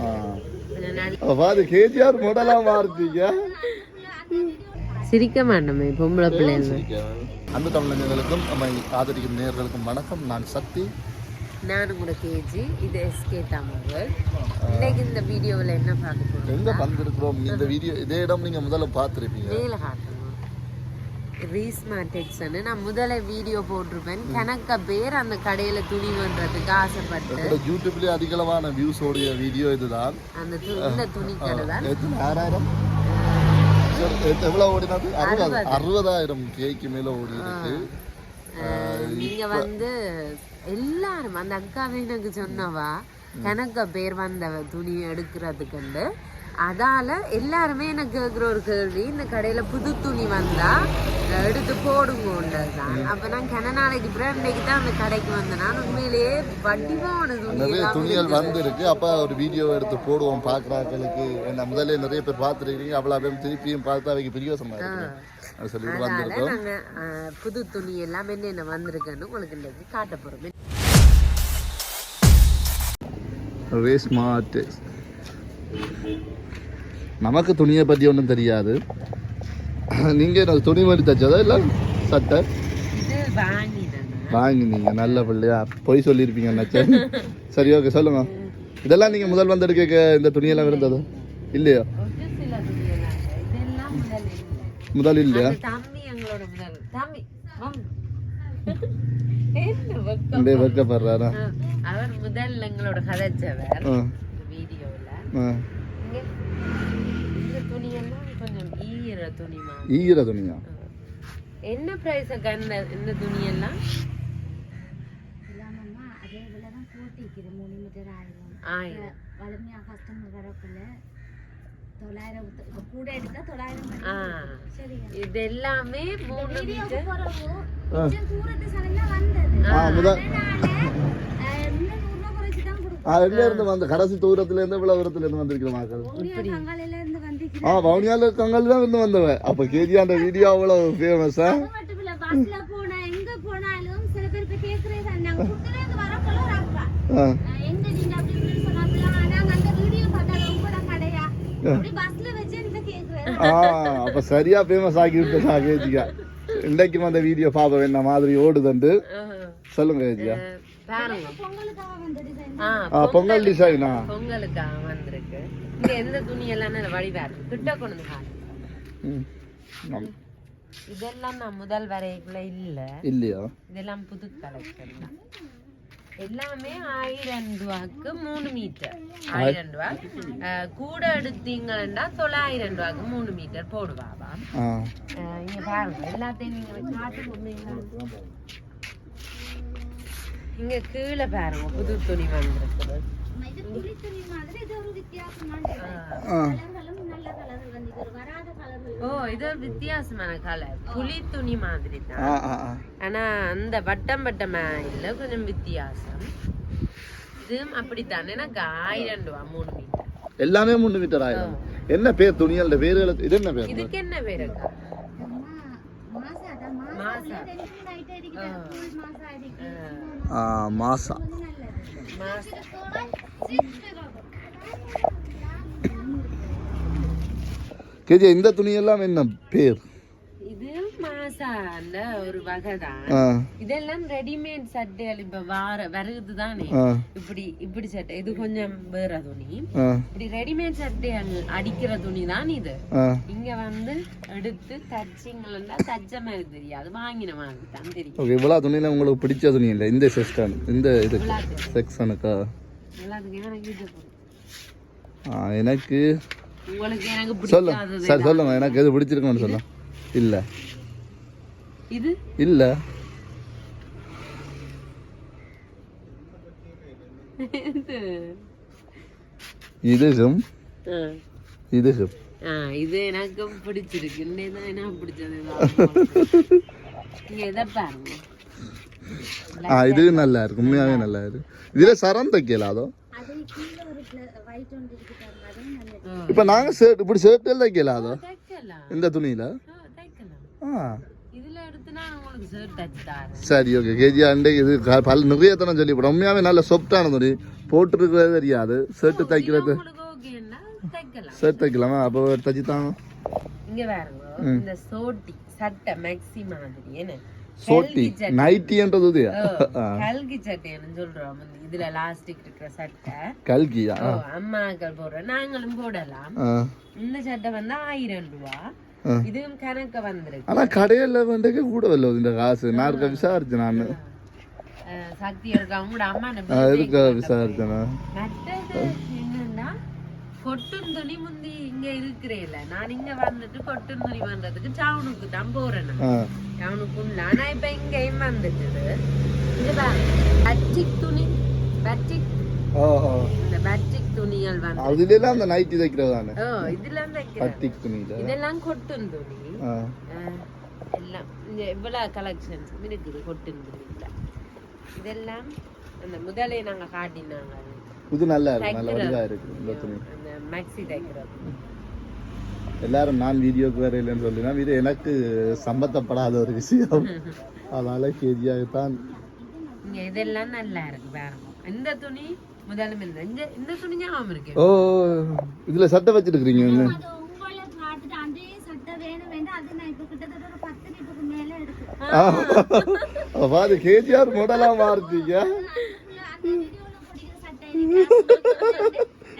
ஆ கொஞ்சம் நடு- அப்ப பாரு கேஜிஆர் மாடலா மாறுறீங்க சிரிக்க மாட்டோமே பொம்பளை பிள்ளைங்க அன்பு தமிழர்களுக்கும் நம்மை ஆதரிக்கும் நேயர்களுக்கும் வணக்கம் நான் சக்தி நானும் கூட கேஜி இது எஸ்கே தமிழ் இன்னைக்கு இந்த வீடியோவில் என்ன பார்க்க போறோம் எங்க வந்திருக்கிறோம் இந்த வீடியோ இதே இடம் நீங்க முதல்ல பார்த்திருப்பீங்க மேல காட்டணும் ரீஸ்மா டெக்ஸ்னு நான் முதல்ல வீடியோ போட்டிருப்பேன். கணக்க பேர் அந்த கடையில துணி பண்றதுக்கு ஆசைப்பட்டு. யூடியூப்லயே அதிகளவான வியூஸ் ஓடிய வீடியோ இதுதான். அந்த இந்த துணி கடை தான் ஆறாயிரம்? சரி, எத்த- எவ்வளவு ஓடினது? அறுபது. அறுபதாயிரம் கேக்கு மேல ஓடி நீங்க வந்து எல்லாரும் அந்த அக்காவே எனக்கு சொன்னவா கணக்க பேர் வந்தவ துணி எடுக்கிறதுக்குண்டு. அதால எல்லாருமே எனக்கு கேட்குற ஒரு கேள்வி இந்த கடையில புது துணி வந்தா எடுத்து போடுங்கன்றதுதான் அப்ப நான் கன நாளைக்கு பிறகு இன்னைக்கு தான் அந்த கடைக்கு வந்தேன். நான் உண்மையிலேயே வடிவான துணி நிறைய துணிகள் வந்திருக்கு. அப்ப ஒரு வீடியோ எடுத்து போடுவோம் பாக்குறாக்களுக்கு. என்ன முதல்ல நிறைய பேர் பார்த்துருக்கீங்க அவ்வளவு பேர் திருப்பியும் பார்த்து அவைக்கு இருக்கு அது சொல்லிட்டு வந்திருக்கோம். புது துணி எல்லாம் என்னென்ன வந்திருக்குன்னு உங்களுக்கு இன்னைக்கு காட்ட போறோம். ரே ஸ்மார்ட் நமக்கு துணியை பற்றி ஒன்றும் தெரியாது. நீங்கள் என்ன துணி மாதிரி தைச்சதா இல்லை சட்டை? வாங்கினீங்க. நல்ல பிள்ளையா. பொய் சொல்லியிருப்பீங்க நினச்சேன் சரி ஓகே சொல்லுங்க. இதெல்லாம் நீங்கள் முதல் வந்து எடுக்க இந்த துணியெல்லாம் இருந்தது இல்லையா? முதல் இல்லை. முதல் இல்லையா? அப்படியே வைக்கப்படுறாரா அவர் முதல் எங்களோட கதைச்சவர். துணியெல்லாம் ஈர துணி துணியா என்ன பிரைஸ் இந்த ஆயிரம். கஸ்டமர் வரக்குள்ள சரி இது எல்லாமே மூணு மீட்டர். எங்க இருந்து வந்து? கடைசி தூரத்துல இருந்து இவ்வளவு தூரத்துல இருந்து வந்திருக்கிற மக்கள் ஆ வவுனியால கங்கல் தான் இருந்து வந்தவன். அப்ப கேஜி அந்த வீடியோ அவ்வளவு ஃபேமஸா அப்ப சரியா ஃபேமஸ் ஆகி விட்டா கேஜிக்கா இன்றைக்கும் அந்த வீடியோ பாப்ப என்ன மாதிரி ஓடுதண்டு. சொல்லுங்க கேஜியா. பாருங்க. பொங்கலுக்காக வந்த டிசைன் ஆ ஆ பொங்கல் டிசைனா பொங்கலுக்காக வந்திருக்கு. இங்க எந்த துணி எல்லாம் இருக்கு. கிட்ட கொண்டு வந்து. இதெல்லாம் நான் முதல் வரைக்குள்ள இல்ல. இல்லையா? இதெல்லாம் புது கலெக்ஷன் தான். எல்லாமே ஆயிரம் ரூபாய்க்கு மூணு மீட்டர் ஆயிரம் ரூபா அஹ், கூட எடுத்தீங்கன்னா தொள்ளாயிரம் ரூபாய்க்கு மூணு மீட்டர் போடுவாவா? இங்க பாருங்க. எல்லாத்தையும் நீங்க காட்டு போடுறீங்களா இங்க கீழே பாருங்க. புது துணி வந்திருக்குது. ஓ இது ஒரு வித்தியாசமான கலர் புலி துணி மாதிரி ஆ தான் ஆ ஆ. ஆனா அந்த வட்டம் வட்டமா இல்ல கொஞ்சம் வித்தியாசம். இதுவும் அப்படித்தான். எனக்கு ஆயிரம் ரூபா மூணு மீட்டர். எல்லாமே மூணு மீட்டர் ஆயிரம். என்ன பேர் துணியல்ல பேர்கள் இது என்ன பேர்? இதுக்கு என்ன பேர் மாசா. மாசா. கேஜி இந்த துணியெல்லாம் என்ன பேர்? இது மாசால ஒரு வகை தான். இதெல்லாம் ரெடிமேட் சட்டைகள் இப்ப வார வருகுது தானே. இப்படி இப்படி சட்டை. இது கொஞ்சம் வேற துணி. இப்படி ரெடிமேட் சட்டை அடிக்கிற துணி தான் இது. இங்க வந்து எடுத்து தச்சிங்களா தச்ச மாதிரி தெரியாது. வாங்கின மாதிரி தான் தெரியும். ஓகே இவ்வளோ துணியில் உங்களுக்கு பிடிச்ச துணி இல்லை? இந்த செக்ஷன் இந்த இது செக்ஷனுக்கா? எனக்கு இது பிடிக்கும். ஆ எனக்கு உங்களுக்கு எனக்கு சொல்லு. பிடிக்காதது சரி சொல்லுங்க எனக்கு எது பிடிச்சிருக்குன்னு சொல்ல. இல்லை. இது? இல்லை. இது. இதுகும். இதுகும் இது எனக்கு பிடிச்சிருக்கு. எனக்கு பிடிச்சது. நீங்க எதை பாருங்க. ஆ இது நல்லா இருக்கு உண்மையாகவே நல்லா இருக்கு இதில் சரம் தைக்கலாதோ அது. இப்போ நாங்கள் ஷர்ட் இப்படி ஷர்ட் எல்லாம் தைக்கலாதோ தைக்கலாம். இந்த துணியில்? ஆ, ஷர்ட் சரி ஓகே கேஜி அண்டைக்கு இது பல நிறைய தரம் சொல்லி போடும். உண்மையாவே நல்ல சொப்டான துணி. போட்டுருக்கிறது தெரியாது. ஷர்ட்டு தைக்கிறது. ஷர்ட் தைக்கலாமா. அப்போ தச்சு தான்? இங்க பாருங்க. இந்த சோட்டி சட்டை மேக்ஸி மாதிரி என்ன? சோட்டி நைட்டின்றது கல்கி சட்டைன்னு சொல்றோம். இதுல லாஸ்டிக் இருக்கிற சட்டை. கல்கியா? அம்மாக்கள் போடுறோம் நாங்களும் போடலாம். இந்த சட்டை வந்து ஆயிரம் ரூபா. இதுவும் கணக்கு வந்திருக்கு. ஆனா கடையில வந்துட்டு கூட வரல இந்த காசு. நான் இருக்க விசாரிச்சேன் நான். சக்தி இருக்கா? உங்களோட அம்மா இருக்க விசாரிச்சேன் கொட்டும் துணி முந்தி இங்க இருக்கிறேல. நான் இங்க வந்துட்டு கொட்டும் துணி பண்றதுக்கு டவுனுக்கு தான் போறேன். நான். ஆ. டவுனுக்குள்ள. ஆனா இப்ப இங்கேயும் வந்துட்டு இங்க பாருங்க பட்டிக் துணி. பட்டிக் இந்த பட்டிக் துணிகள் வந்து அதுல எல்லாம் அந்த நைட்டி தைக்கிறது தானே ஓ இதுல வைக்கிறேன் பட்டிக் துணியில. இதெல்லாம் கொட்டும் துணி. எல்லாம் இவ்வளவு கலெக்ஷன்ஸ் இருக்குது கொட்டும் துணியில. இதெல்லாம் அந்த முதலே நாங்க காட்டினாங்க. இது நல்லா இருக்கு நல்ல வடிவா இருக்கு இந்த துணி. மேக்ஸி தைக்கிறது எல்லாரும் நான் வீடியோக்கு வேற இல்லைன்னு சொல்லினா இது எனக்கு சம்பந்தப்படாத ஒரு விஷயம். அதனால கேஜியாகத்தான் இங்க இதெல்லாம் நல்லா இருக்கு பாருங்க இந்த துணி முதல்ல இந்த இந்த- துணி ஞாபகம் இருக்கு. ஓ இதுல சட்டை வச்சிருக்கிறீங்க என்ன? அது உங்களை பார்த்துட்டு அதே சட்டை வேணும் வேண்டாம் அது நான் இப்ப கிட்டத்தட்ட ஒரு பத்து லிட்டருக்கு மேல இருக்கு அப்ப அது கேஜிஆர் மாடலா மாறுத்தீங்க அந்த வீடியோல பிடிக்கிற சட்டை இருக்கு.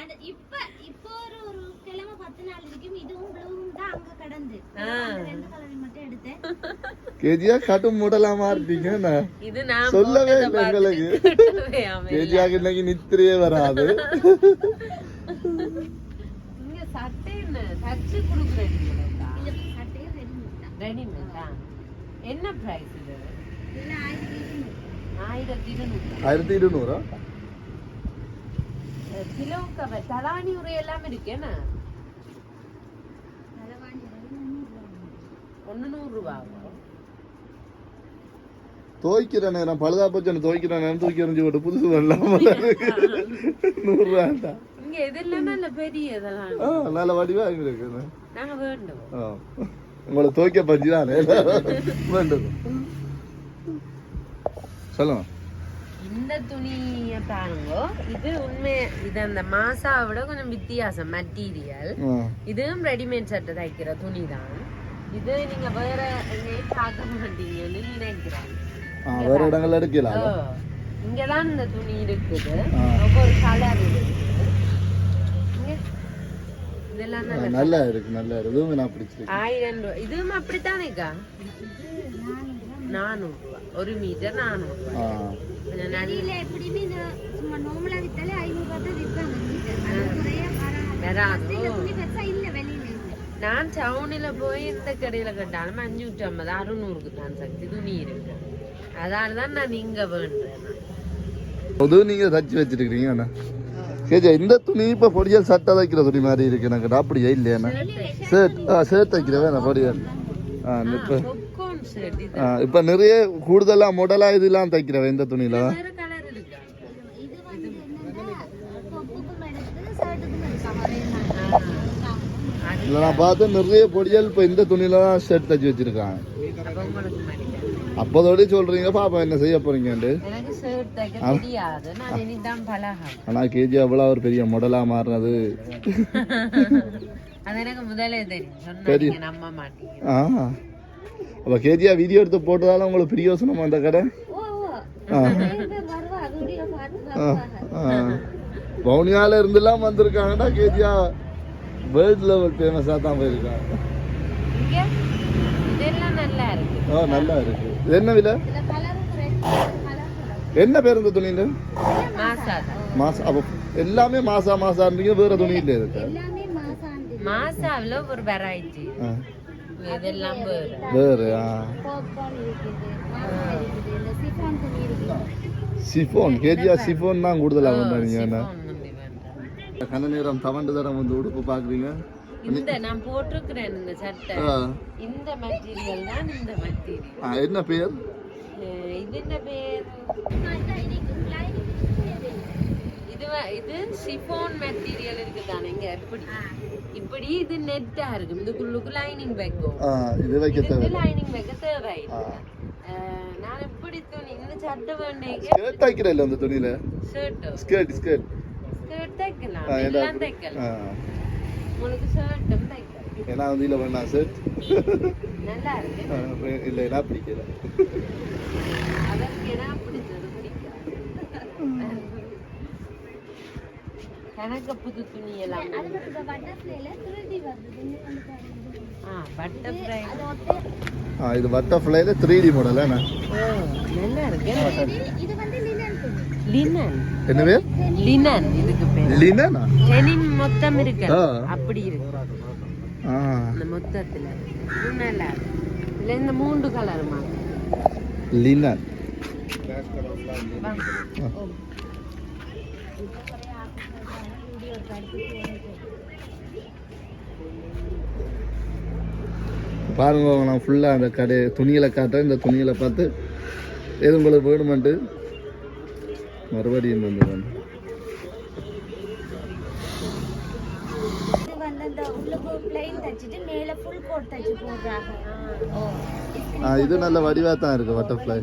அது இப்ப இப்ப ஒரு ஒரு கிழமை பத்து நாள் இருக்கும் இதுவும் ப்ளூவும் தான் அங்க கிடந்து அந்த ரெண்டு கலரை மட்டும் எடுத்தேன் கேஜிஆர் கட்டும் மாடலா மாறுத்தீங்க என்ன? இது நான் சொல்லவே இல்லை எங்களுக்கு. கேஜிஆர் இன்னைக்கு நித்திரையே வராது. என்ன? பிரைஸ் இது? ஆயிரத்தி இருநூறு. ஆயிரத்தி இருநூறு. கிலோவுக்கு தலானி உரை எல்லாம் இருக்கேனா தலைவாணி ரெண்டு முந்நூறு ரூபா. ஒண்ணு நூறு ரூபாவா? துவைக்கிற நேரம் பழுதா போச்சு துவைக்கிற நேரம் தூக்கி எறிஞ்சு போட்டு புதுசு வரலாம? நூறு ரூபாண்டா. நல்ல வடிவா இருக்கு நாங்க வேண்டும் ஆ. உங்களை துவைக்க பஞ்சு தானே வேண்டும் சொல்லுங்க. இந்த துணியை பாருங்க இது உண்மை இது அந்த மாசாவை விட கொஞ்சம் வித்தியாசம் மெட்டீரியல். இதுவும் ரெடிமேட் சட்டை தைக்கிற துணி தான் இது நீங்க வேற எங்கேயும் பார்க்க மாட்டீங்கன்னு நினைக்கிறேன். வேற இடங்கள்ல எடுக்கலாம் இங்கதான் இந்த துணி இருக்குது. ஒவ்வொரு கலர் இருக்குது இங்க இதெல்லாம் நல்ல இருக்கு. நல்லா இருக்கு. இதுவும் நான் பிடிச்சிருக்கு ஆயிரம் ரூபாய் இதுவும் அப்படித்தானேக்கா நானூறு ரூபாய் ஒரு மீட்டர் நானூறு ரூபாய் எப்படியுமே சும்மா வித்தாலே ஐநூறு ரூபாய் தான் விற்பாங்க நான் டவுனில் போய் இந்த கடையில கட்டாலும் அஞ்சூற்றி ஐம்பது அறுநூறுக்கு தான் சக்தி. துணி இருக்கு. அதால தான் நான் இங்க வேண்டேன் புது நீங்க தச்சு வச்சிருக்கீங்க அண்ணா கேஜா இந்த துணி இப்ப பொடியல் சட்டை தைக்கிற துணி மாதிரி இருக்கு. எனக்கு அப்படியே இல்லையா ஷர்ட் ஆ ஷர்ட் தைக்கிற வேணாம் பொடியல்? ஆ இப்ப இப்ப நிறைய கூடுதலா மாடலா இதெல்லாம் தைக்கிறவன் இந்த துணியில? வேற கலர் இருக்கா. இது வந்து என்னன்னா தொப்புக்கும் எடுத்து ஷர்ட்டுக்கும் எடுக்கலாம். அது இதுல நான் பார்த்து நிறைய பொடியல் இப்ப இந்த துணியில தான் ஷர்ட் தச்சு வச்சிருக்காங்க அப்ப உங்களுக்கு மடிக்க அப்போதோடய சொல்றீங்க பாப்பா என்ன செய்ய பழகம் ஆனா கேஜி அவ்வளோ ஒரு பெரிய மாடலா மாறினது. அப்ப கேஜியா வீடியோ எடுத்து போட்டதால உங்களுக்கு பிரியோசனம் அந்த கடை. வவுனியால இருந்தெல்லாம் வந்திருக்காங்கன்னா கேஜியா வேர்ல்ட் லெவல் ஃபேமஸாக தான் போயிருக்காங்க. நல்லா இருக்கு ஆ நல்லா இருக்கு என்ன விலை? என்ன பேர் இந்த துணியில்? மாசா அப்போ எல்லாமே மாசா மாசா இருந்தீங்க வேற துணி இல்லை இருக்கு மாசாவில் ஒரு வெரைட்டி இதெல்லாம் வேறு. சிஃபான் கேஜியா சிஃபோன் தான் கூடுதலாக பண்ணுறீங்க. கண்ண நேரம் தவண்டு தரம் வந்து உடுப்பு பார்க்குறீங்க. இந்த நான் போட்டிருக்கிறேன் இந்த சட்டை. ஆ. இந்த மெட்டீரியல் தான் இந்த மெட்டீரியல் ஆ, என்ன பேர்? இது என்ன பேர்? இது இது சிஃபான் மெட்டீரியல் இருக்கு தானே இங்க இப்படி. இப்படி இது நெட்டா இருக்கும். இதுக்குள்ளுக்கு லைனிங் வைக்கும். ஆ இது வைக்க தேவை லைனிங் வைக்க தேவை ஆ. நான் இப்படி துணி இந்த சட்டை வேண்டிய ஸ்கர்ட் தைக்கிற இல்ல அந்த துணியில? ஷர்ட் ஸ்கர்ட் ஸ்கர்ட் ஸ்கர்ட் தைக்கலாம். ஆ எல்லாம் எல்லாம் தைக்கலாம். ஏன்னா வந்து இல்ல வேணா ஷர்ட் நல்லா இருக்கு. இல்ல என்ன பிடிக்கல. கணக்க புது துணி எல்லாம் அது வந்து இந்த butterflyல 3D வருது. இங்க வந்து பாருங்க. ஆ பட்டர்ஃப்ளை அது ஒட்டு- ஆ இது பட்டர்ஃப்ளைல த்ரீ டி மாடல் என்ன? நல்லா இருக்கு இது- இது வந்து linen துணி. லினன். என்ன பேர்? லினன் இதுக்கு பேர். லினனா? டெனிம் மொத்தம் இருக்கு. அப்படி இருக்கு. இந்த மொத்தத்துல. இருக்கு இதுல இந்த மூன்று கலருமா லினன். பாருங்க நான் ஃபுல்லாக அந்த கடை துணிகளை காட்டுறேன். இந்த துணிகளை பார்த்து எது உங்களுக்கு வேணுமென்ட்டு மறுபடியும் வந்துடுவேன் இது நல்ல வடிவாக தான் இருக்குது பட்டர்ஃப்ளை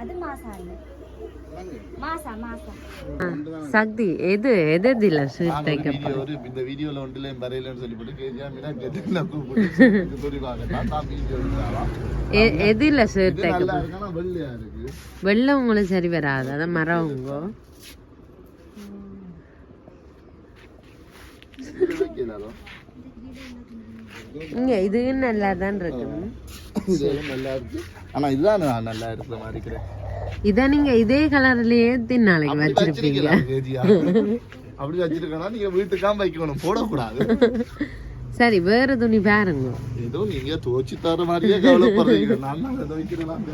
அது மாசா இல்ல. மாசா மாசா சக்தி எது எது தைக்க ஒரு இந்த வீடியோவில் ஒன்றுல வரையிலன்னு சொல்லிவிட்டு கேஜியா மீனா கேட்டு கூப்பிட்டு புரிவாங்க நான் தான் வீடியோ எடுத்தாலாம் எ- எது இல்ல ஷர்ட் இது தைக்க வெள்ளையா இருக்கு வெள்ளம் உங்களுக்கு சரி வராது அதான் இது வைக்கலாதோ இங்க இது நல்லா தான் இருக்கு நல்லா இருக்கு ஆனா இதுதான் நான் நல்லா இருக்கிற மாதிரி இருக்கிறேன் இத நீங்க இதே கலர்லயே நாளைக்கு வச்சிருப்பீங்க. அப்படி வச்சிருக்கணும் நீங்க வீட்டுக்காம வைக்கணும் போடக்கூடாது. சரி வேற துணி பாருங்க. ஏதோ நீங்க துவச்சி தர மாதிரியே கவலைப்படுறீங்க. அதை வைக்கிறேன்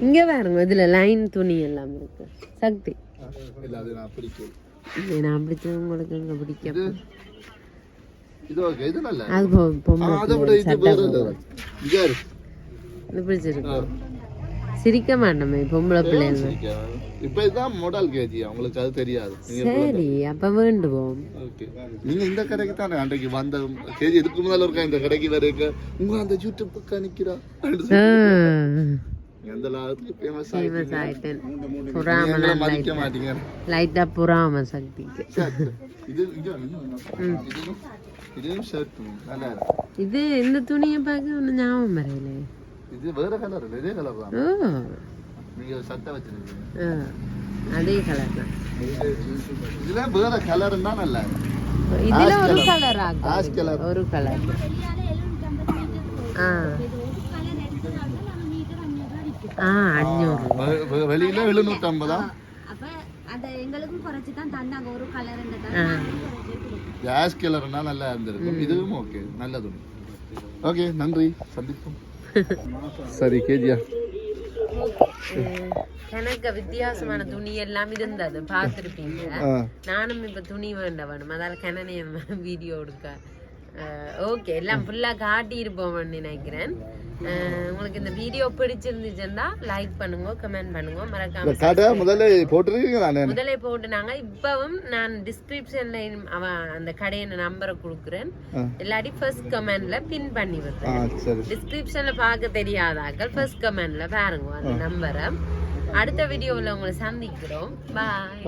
இங்க பாருங்க இதுல லைன் துணி எல்லாம் இருக்கு. சக்தி. இல்ல அது நான் பிடிக்கும் இது நான் பிடிச்சது உங்களுக்கு இங்க பிடிக்க இது ஓகே இது நல்லா அது பொ- ஆ, பொம்பளை அதை விட இது வேற. இது. பிடிச்சிருக்கு. சிரிக்க மாட்டோமே பொம்பளை பிள்ளைங்க. இப்ப இதுதான் மாடல் கேஜி அவங்களுக்கு அது தெரியாது. சரி அப்ப வேண்டுவோம். நீங்க இந்த கடைக்கு தானே அன்றைக்கு வந்த கேஜி இதுக்கு முதல்ல இருக்கா? இந்த கடைக்கு வரைக்க உங்க அந்த யூடியூப் பக்கம் நிக்கிறா லைட்டா புறாம சக்திக்கு இது இந்த துணியை பார்க்க ஒன்றும் ஞாபகம் வரையில இது வேற கலர் இல்லை இதே கலர் தான். ஓ நீங்க சட்டை வச்சிருக்கீங்க. அதே கலர் தான். இதுல வேற கலர் தான் நல்லா இதுல ஒரு. கலர் ஆஷ் கலர் ஒரு கலர் வெளியால 750 மீட்டர் ஆ ஆ அஞ்சூறு வெளியில எழுநூத்தி ஐம்பதா? அப்ப அத எங்களுக்கும் குறைச்சு தான் தந்தாங்க. ஒரு கலர் ஆ. ஆஷ் கலர்னா நல்லா இருந்திருக்கும். இதுவும் ஓகே நல்லது ஓகே நன்றி. சந்திப்போம். சரி கேஜியா எனக்கு வித்தியாசமான துணி எல்லாம் இருந்தது பார்த்துருப்பீங்க. நானும் இப்ப துணி வேண்ட வேணும் அதால கணனிய வீடியோ எடுக்க. ஓகே எல்லாம் ஃபுல்லா காட்டி இருப்போம்னு நினைக்கிறேன். உங்களுக்கு இந்த வீடியோ பிடிச்சிருந்துச்சுன்னா லைக் பண்ணுங்க கமெண்ட் பண்ணுங்க மறக்காம கடை முதல்ல போட்டிருக்கீங்க தானே முதலே போட்டுனாங்க. இப்பவும் நான் டிஸ்கிரிப்ஷன்ல அவன் அந்த கடையின் நம்பரை கொடுக்குறேன். இல்லாட்டி ஃபர்ஸ்ட் கமெண்ட்ல பின் பண்ணி சரி. டிஸ்கிரிப்ஷன்ல பார்க்க தெரியாதாக்கள் ஃபர்ஸ்ட் கமெண்ட்ல பாருங்க அந்த நம்பரை அடுத்த வீடியோவில் உங்களை சந்திக்கிறோம். பாய்